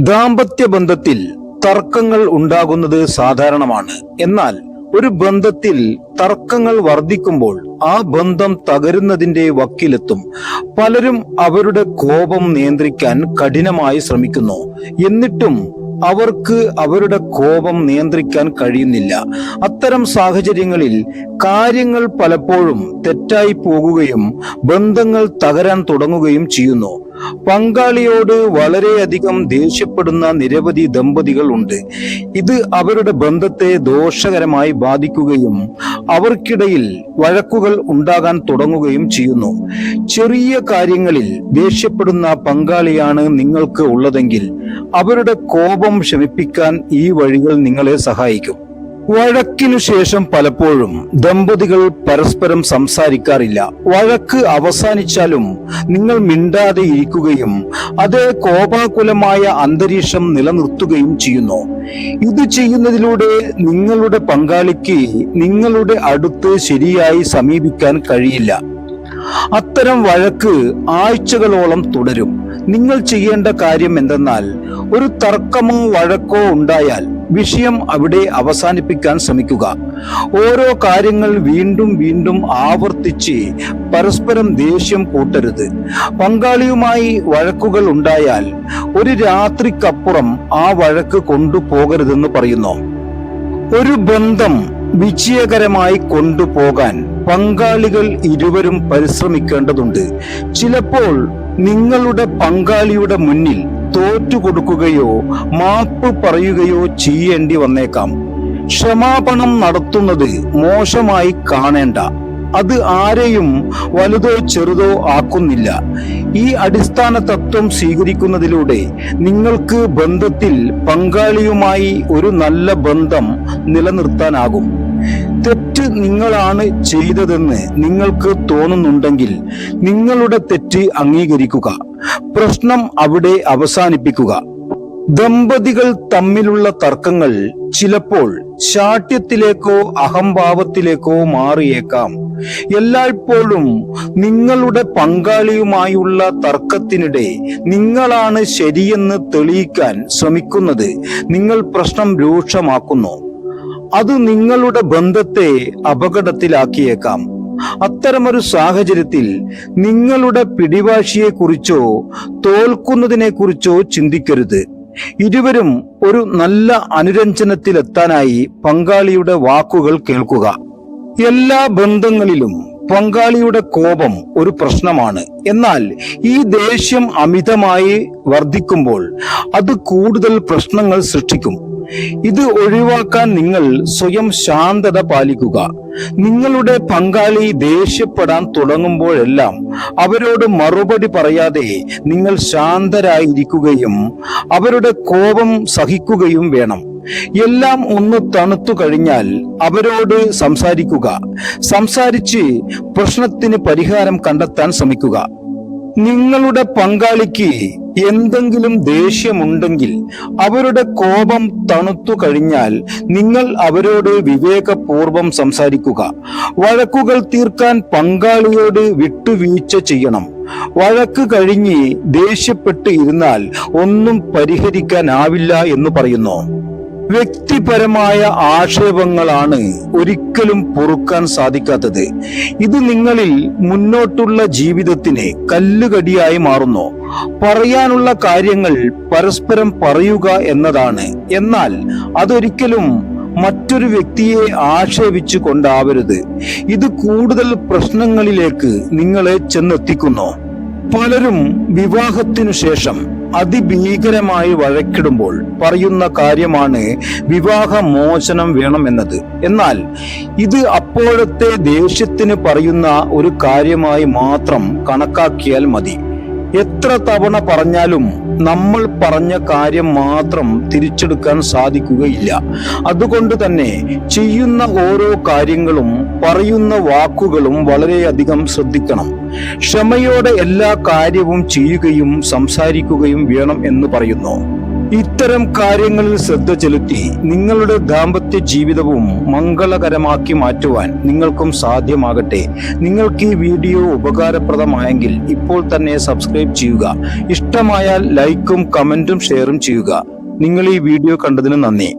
ദാമ്പത്യ ബന്ധത്തിൽ തർക്കങ്ങൾ ഉണ്ടാകുന്നത് സാധാരണമാണ്. എന്നാൽ ഒരു ബന്ധത്തിൽ തർക്കങ്ങൾ വർദ്ധിക്കുമ്പോൾ ആ ബന്ധം തകരുന്നതിന്റെ വക്കിലെത്തും. പലരും അവരുടെ കോപം നിയന്ത്രിക്കാൻ കഠിനമായി ശ്രമിക്കുന്നു. എന്നിട്ടും അവർക്ക് അവരുടെ കോപം നിയന്ത്രിക്കാൻ കഴിയുന്നില്ല. അത്തരം സാഹചര്യങ്ങളിൽ കാര്യങ്ങൾ പലപ്പോഴും തെറ്റായി പോകുകയും ബന്ധങ്ങൾ തകരാൻ തുടങ്ങുകയും ചെയ്യുന്നു. പങ്കാളിയോട് വളരെയധികം ദേഷ്യപ്പെടുന്ന നിരവധി ദമ്പതികൾ ഉണ്ട്. ഇത് അവരുടെ ബന്ധത്തെ ദോഷകരമായി ബാധിക്കുകയും അവർക്കിടയിൽ വഴക്കുകൾ ഉണ്ടാകാൻ തുടങ്ങുകയും ചെയ്യുന്നു. ചെറിയ കാര്യങ്ങളിൽ ദേഷ്യപ്പെടുന്ന പങ്കാളിയാണ് നിങ്ങൾക്ക് ഉള്ളതെങ്കിൽ അവരുടെ കോപം ശമിപ്പിക്കാൻ ഈ വഴികൾ നിങ്ങളെ സഹായിക്കും. വഴക്കിനു ശേഷം പലപ്പോഴും ദമ്പതികൾ പരസ്പരം സംസാരിക്കാറില്ല. വഴക്ക് അവസാനിച്ചാലും നിങ്ങൾ മിണ്ടാതെ ഇരിക്കുകയും അത് കോപാകുലമായ അന്തരീക്ഷം നിലനിർത്തുകയും ചെയ്യുന്നു. ഇത് ചെയ്യുന്നതിലൂടെ നിങ്ങളുടെ പങ്കാളിക്ക് നിങ്ങളുടെ അടുത്ത് ശരിയായി സമീപിക്കാൻ കഴിയില്ല. അത്തരം വഴക്ക് ആഴ്ചകളോളം തുടരും. നിങ്ങൾ ചെയ്യേണ്ട കാര്യം എന്തെന്നാൽ ഒരു തർക്കമോ വഴക്കോ ഉണ്ടായാൽ വിഷയം അവിടെ അവസാനിപ്പിക്കാൻ ശ്രമിക്കുക. ഓരോ കാര്യങ്ങൾ വീണ്ടും വീണ്ടും ആവർത്തിച്ച് പരസ്പരം ദേഷ്യം കൂട്ടരുത്. പങ്കാളിയുമായി വഴക്കുകൾ ഉണ്ടായാൽ ഒരു രാത്രിക്കപ്പുറം ആ വഴക്ക് കൊണ്ടുപോകരുതെന്ന് പറയുന്നു. ഒരു ബന്ധം വിജയകരമായി കൊണ്ടുപോകാൻ പങ്കാളികൾ ഇരുവരും പരിശ്രമിക്കേണ്ടതുണ്ട്. ചിലപ്പോൾ നിങ്ങളുടെ പങ്കാളിയുടെ മുന്നിൽ തോറ്റുകൊടുക്കുകയോ മാപ്പ് പറയുകയോ ചെയ്യേണ്ടി വന്നേക്കാം. ക്ഷമാപണം നടത്തുന്നത് മോശമായി കാണേണ്ട. അത് ആരെയും വലുതോ ചെറുതോ ആക്കുന്നില്ല. ഈ അടിസ്ഥാന തത്വം സ്വീകരിക്കുന്നതിലൂടെ നിങ്ങൾക്ക് ബന്ധത്തിൽ പങ്കാളിയുമായി ഒരു നല്ല ബന്ധം നിലനിർത്താനാകും. തെറ്റ് നിങ്ങളാണ് ചെയ്തതെന്ന് നിങ്ങൾക്ക് തോന്നുന്നുണ്ടെങ്കിൽ നിങ്ങളുടെ തെറ്റ് അംഗീകരിക്കുക. പ്രശ്നം അവിടെ അവസാനിപ്പിക്കുക. ദമ്പതികൾ തമ്മിലുള്ള തർക്കങ്ങൾ ചിലപ്പോൾ ശാഠ്യത്തിലേക്കോ അഹംഭാവത്തിലേക്കോ മാറിയേക്കാം. എല്ലായ്പ്പോഴും നിങ്ങളുടെ പങ്കാളിയുമായുള്ള തർക്കത്തിനിടെ നിങ്ങളാണ് ശരിയെന്ന് തെളിയിക്കാൻ ശ്രമിക്കുന്നത് നിങ്ങൾ പ്രശ്നം രൂക്ഷമാക്കുന്നു. അത് നിങ്ങളുടെ ബന്ധത്തെ അപകടത്തിലാക്കിയേക്കാം. അത്തരമൊരു സാഹചര്യത്തിൽ നിങ്ങളുടെ പിടിവാശിയെക്കുറിച്ചോ തോൽക്കുന്നതിനെക്കുറിച്ചോ ചിന്തിക്കരുത്. ഇരുവരും ഒരു നല്ല അനുരഞ്ജനത്തിലെത്താനായി പങ്കാളിയുടെ വാക്കുകൾ കേൾക്കുക. എല്ലാ ബന്ധങ്ങളിലും പങ്കാളിയുടെ കോപം ഒരു പ്രശ്നമാണ്. എന്നാൽ ഈ ദേഷ്യം അമിതമായി വർദ്ധിക്കുമ്പോൾ അത് കൂടുതൽ പ്രശ്നങ്ങൾ സൃഷ്ടിക്കും. ഇത് ഒഴിവാക്കാൻ നിങ്ങൾ സ്വയം ശാന്തത പാലിക്കുക. നിങ്ങളുടെ പങ്കാളി ദേഷ്യപ്പെടാൻ തുടങ്ങുമ്പോഴെല്ലാം അവരോട് മറുപടി പറയാതെ നിങ്ങൾ ശാന്തരായിരിക്കുകയും അവരുടെ കോപം സഹിക്കുകയും വേണം. എല്ലാം ഒന്ന് തണുത്തു കഴിഞ്ഞാൽ അവരോട് സംസാരിക്കുക. സംസാരിച്ച് പ്രശ്നത്തിന് പരിഹാരം കണ്ടെത്താൻ ശ്രമിക്കുക. നിങ്ങളുടെ പങ്കാളിക്ക് എന്തെങ്കിലും ദേഷ്യമുണ്ടെങ്കിൽ അവരുടെ കോപം തണുത്തു കഴിഞ്ഞാൽ നിങ്ങൾ അവരോട് വിവേകപൂർവം സംസാരിക്കുക. വഴക്കുകൾ തീർക്കാൻ പങ്കാളിയോട് വിട്ടുവീഴ്ച ചെയ്യണം. വഴക്ക് കഴിഞ്ഞ് ദേഷ്യപ്പെട്ട് ഇരുന്നാൽ ഒന്നും പരിഹരിക്കാനാവില്ല എന്ന് പറയുന്നു. വ്യക്തിപരമായ ആക്ഷേപങ്ങളാണ് ഒരിക്കലും പൊറുക്കാൻ സാധിക്കാത്തത്. ഇത് നിങ്ങളിൽ മുന്നോട്ടുള്ള ജീവിതത്തിന് കല്ലുകടിയായി മാറുന്നു. പറയാനുള്ള കാര്യങ്ങൾ പരസ്പരം പറയുക എന്നതാണ്. എന്നാൽ അതൊരിക്കലും മറ്റൊരു വ്യക്തിയെ ആക്ഷേപിച്ചു കൊണ്ടാവരുത് ഇത് കൂടുതൽ പ്രശ്നങ്ങളിലേക്ക് നിങ്ങളെ ചെന്നെത്തിക്കുന്നു. പലരും വിവാഹത്തിനു ശേഷം അതിഭീകരമായി വഴക്കിടുമ്പോൾ പറയുന്ന കാര്യമാണ് വിവാഹമോചനം വേണമെന്നത്. എന്നാൽ ഇത് അപ്പോഴത്തെ ദേഷ്യത്തിന് പറയുന്ന ഒരു കാര്യമായി മാത്രം കണക്കാക്കിയാൽ മതി. എത്ര തവണ പറഞ്ഞാലും നമ്മൾ പറഞ്ഞ കാര്യം മാത്രം തിരിച്ചെടുക്കാൻ സാധിക്കുകയില്ല. അതുകൊണ്ട് തന്നെ ചെയ്യുന്ന ഓരോ കാര്യങ്ങളും പറയുന്ന വാക്കുകളും വളരെയധികം ശ്രദ്ധിക്കണം. ക്ഷമയോടെ എല്ലാ കാര്യവും ചെയ്യുകയും സംസാരിക്കുകയും വേണം എന്ന് പറയുന്നു. ഇത്തരം കാര്യങ്ങളിൽ ശ്രദ്ധ ചെലുത്തി നിങ്ങളുടെ ദാമ്പത്യ ജീവിതവും മംഗളകരമാക്കി മാറ്റുവാൻ നിങ്ങൾക്കും സാധ്യമാകട്ടെ. നിങ്ങൾക്ക് ഈ വീഡിയോ ഉപകാരപ്രദമായെങ്കിൽ ഇപ്പോൾ തന്നെ സബ്സ്ക്രൈബ് ചെയ്യുക. ഇഷ്ടമായാൽ ലൈക്കും കമന്റും ഷെയറും ചെയ്യുക. നിങ്ങൾ ഈ വീഡിയോ കണ്ടതിന് നന്ദി.